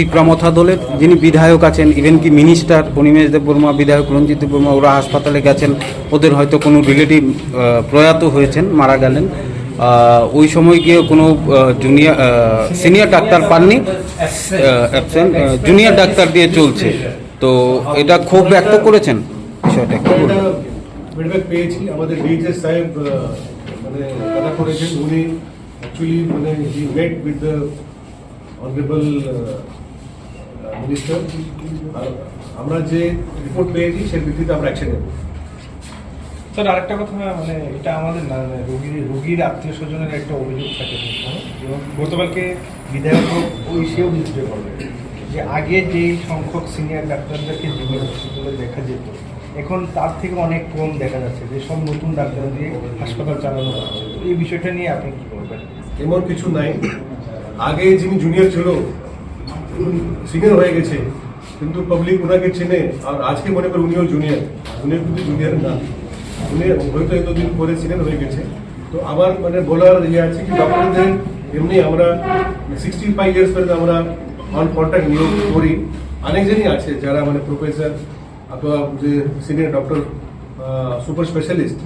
তিপ্রামথা দলের যিনি বিধায়ক আছেন ইভেন কি মিনিস্টার অনিমেষ দেববর্মা বিধায়ক রঞ্জিত দেববর্মা ওরা হাসপাতালে গেছেন, ওদের হয়তো কোনো রিলেটিভ প্রয়াত হয়েছেন, মারা গেলেন। ওই সময় গিয়ে কোনো জুনিয়র সিনিয়র ডাক্তার পাননি জুনিয়র ডাক্তার দিয়ে চলছে। তো এটা ক্ষোভ ব্যক্ত করেছেন বিষয়টা মানে কথা করেছেন। উনি অ্যাকচুয়ালি মানে he met with the honourable minister আমরা যে রিপোর্ট পেয়েছি সেই ভিত্তিতে আমরা অ্যাকশন নেব। স্যার আরেকটা কথা মানে এটা আমাদের না মানে রোগীর রোগীর আত্মীয় স্বজনের একটা অভিযোগ থাকে এবং গতকালকে বিধায়ক ওই সে অভিযোগ করবে যে আগে যে সংখ্যক সিনিয়র ডাক্তারদেরকে জিবি হসপিটালে দেখা যেত এখন তার থেকে অনেক কম দেখা যাচ্ছে যে সব নতুন ডাক্তার দিয়ে হাসপাতাল চালানো হচ্ছে। এই বিষয়টা নিয়ে আপনি কি বলবেন? এমন কিছু নাই। আগে যিনি জুনিয়র ছিল সিনিয়র হয়ে গেছে, কিন্তু পাবলিক ওনাকে চেনে, আর আজকে মনে করে উনিও জুনিয়র উনিও কিন্তু জুনিয়র না। উনি হয়তো এতদিন পরে সিনিয়র হয়ে গেছে। তো আমার মানে বলার ইয়ে আছে কি ডক্টরদের এমনি আমরা সিক্সটি ফাইভ ইয়ার্স পর্যন্ত আমরা অন কন্ট্যাক্ট নিয়োগ করি। অনেকজনই আছে যারা মানে প্রফেসর অথবা যে সিনিয়র ডক্টর সুপার স্পেশালিস্ট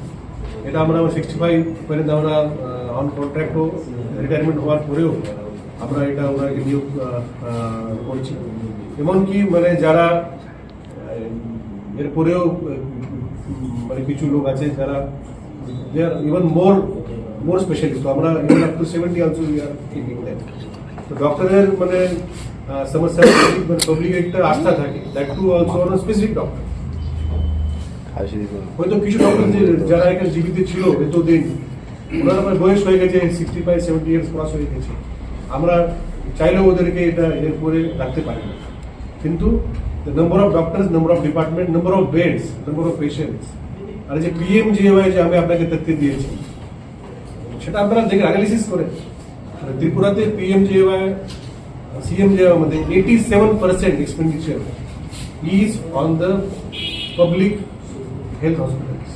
এটা আমরা সিক্সটি ফাইভ পর্যন্ত আমরা অন কন্ট্রাক্টও রিটায়ারমেন্ট হওয়ার পরেও আমরা এটা আমরা নিয়োগ করছি। এমনকি মানে যারা এরপরেও মানে কিছু লোক আছে যারা ইভেন মোর মোর স্পেশালিস্ট আমরা even up to seventy also আর তো ডক্টরের মানে সমস্যা পাবলিক একটা আস্থা থাকে। That too also on specific doctor হয়তো কিছু ডক্টর যারা এখানে জীবিত ছিল, এতদিন, ওনার বয়স হয়ে গেছে sixty five seventy years cross হয়ে গেছে। আমরা চাইলেও ওদেরকে এটা এরপরে রাখতে পারি না কিন্তু number of doctors number of department number of beds number of patients আর যে পিএম জিএওয়াই যে আমি আপনাকে তথ্য দিয়েছি, সেটা আপনারা দেখে অ্যানালিসিস করে ত্রিপুরাতে পিএম জিএওয়াই সিএম জিএওয়াই মধ্যে eighty seven percent expenditure is on the public health hospitals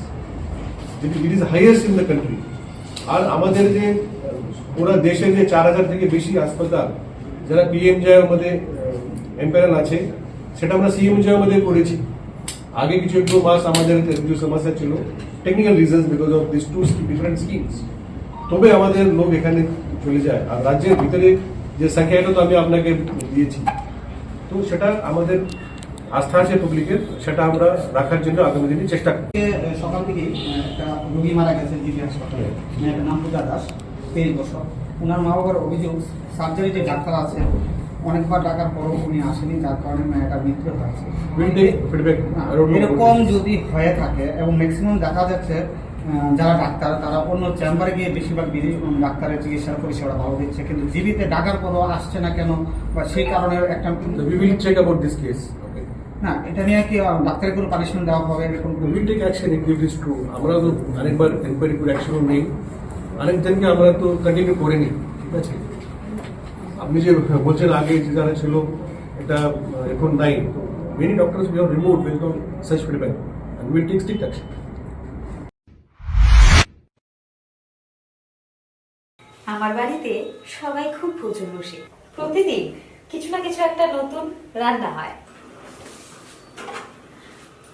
it is highest in the country আর আমাদের যে পুরো দেশে যে চার হাজার থেকে বেশি হাসপাতাল যারা পিএম জয়ের মধ্যে এম্পায়ার আছে সেটা আমরা সিএম জয়ের মধ্যে করেছি। আগে কিছু একটু মাস আমাদের কিছু সমস্যা ছিল technical reasons because of this two different schemes তবে আমাদের লোক এখানে চলে যায় আর রাজ্যের ভিতরে যে সংখ্যাটা তো আমি আপনাকে দিয়েছি। তো সেটা আমাদের আস্থা আছে পাবলিকের সেটা আমরা রাখার জন্য আগামী দিনে চেষ্টা আজকে সকাল থেকেই একটা রোগী মারা গেছে জিবি হাসপাতালে। মেয়েটার নাম পূজা দাস। তেইশ বছর ওনার মা বাবার অভিযোগ সার্জারি যে ডাক্তার আছে অনেকবার ডাকার পরও উনি আসেনি যার কারণে মেয়েটার মৃত্যু হয়েছে। এরকম. যদি হয়ে থাকে এবং ম্যাক্সিমাম দেখা যাচ্ছে যারা ডাক্তার তারা অন্য চেম্বারে গিয়ে বেশিরভাগ বিদেশি ডাক্তারের চিকিৎসার পরিষেবা ভালো দিচ্ছে। কিন্তু জীবিতে ডাকার পরও আসছে না কেন? বা সেই কারণে একটা. না এটা নিয়ে কি ডাক্তারের কোনো পানিশমেন্ট দেওয়া হবে? এরকম আমরা তো আরেকবার এনকোয়ারি করে অ্যাকশনও নেই। আরেকজনকে আমরা তো কন্টিনিউ করে নিই ঠিক আছে? আপনি যে বলছেন আগে যে যারা ছিল, এটা এখন নাই। Many doctors we have remove based on such feedback will take strict action আমার বাড়িতে সবাই খুব প্রচুর বসে। প্রতিদিন কিছু না কিছু একটা নতুন রান্না হয়।